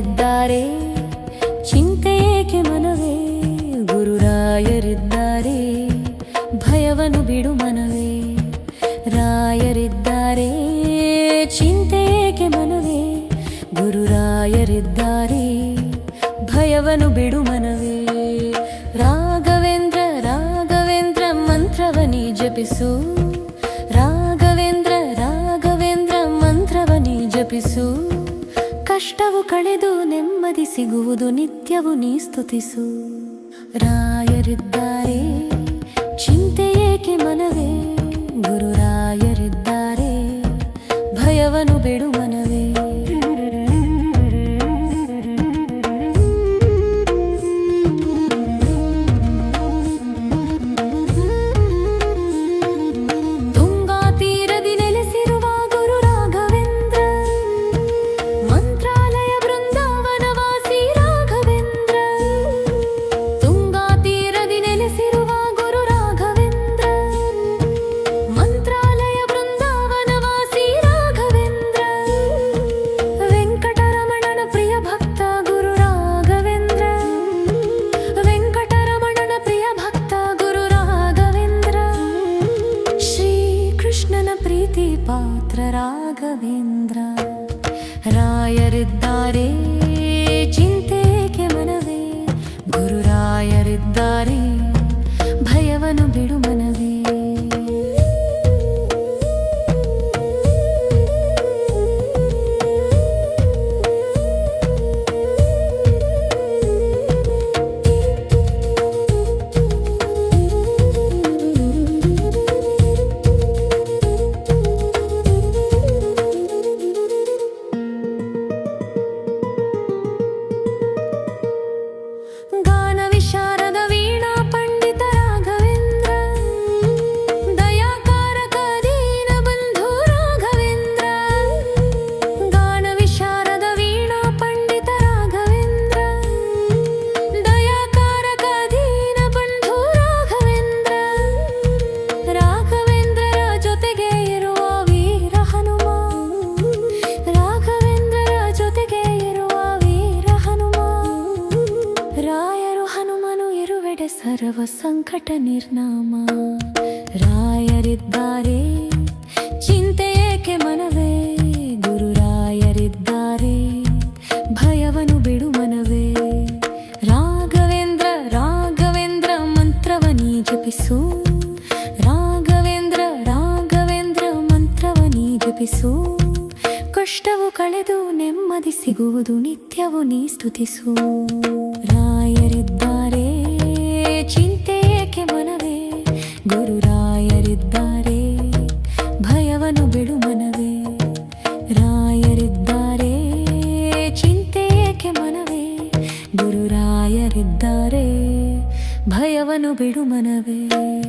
ರಾಯರಿದ್ದಾರೆ ಚಿಂತೆಯೇಕೆ ಮನವೇ? ಗುರುರಾಯರಿದ್ದಾರೆ. ಭಯವನ್ನು ಬಿಡು ಮನವೇ. ರಾಯರಿದ್ದಾರೆ. ಚಿಂತೆಯೇಕೆ ಮನವೇ? ಗುರುರಾಯರಿದ್ದಾರೆ. ಭಯವನ್ನು ಬಿಡು ಮನವೇ. ರಾಘವೇಂದ್ರ ರಾಘವೇಂದ್ರ ಮಂತ್ರವನಿ ಜಪಿಸು. ರಾಘವೇಂದ್ರ ರಾಘವೇಂದ್ರ ಮಂತ್ರವನಿ ಜಪಿಸು. ಕಷ್ಟವು ಕಳೆದು ನೆಮ್ಮದಿ ಸಿಗುವುದು ನಿತ್ಯವು ನೀ ಸ್ತುತಿಸು. ಕೃಷ್ಣನ ಪ್ರೀತಿ ಪಾತ್ರ ರಾಘವೇಂದ್ರ. ರಾಯರಿದ್ದಾರೆ ಚಿಂತೆಗೆ ಮನವೇ. ಗುರುರಾಯರಿದ್ದಾರೆ ಭಯವನ್ನು ಬಿಡು ಮನವೇ. ಸರ್ವ ಸಂಕಟ ನಿರ್ನಾಮ. ರಾಯರಿದ್ದಾರೆ, ಚಿಂತೆ ಏಕೆ ಮನವೇ? ಗುರುರಾಯರಿದ್ದಾರೆ ಭಯವನು ಬಿಡು ಮನವೇ. ರಾಘವೇಂದ್ರ ರಾಘವೇಂದ್ರ ಮಂತ್ರವನಿ ಜಪಿಸು. ರಾಘವೇಂದ್ರ ರಾಘವೇಂದ್ರ ಮಂತ್ರವನಿ ಜಪಿಸು. ಕಷ್ಟವು ಕಳೆದು ನೆಮ್ಮದಿ ಸಿಗುವುದು ನಿತ್ಯವು ನೀ ಸ್ತುತಿಸು. ಭಯವನ್ನು ಬಿಡು ಮನವೇ.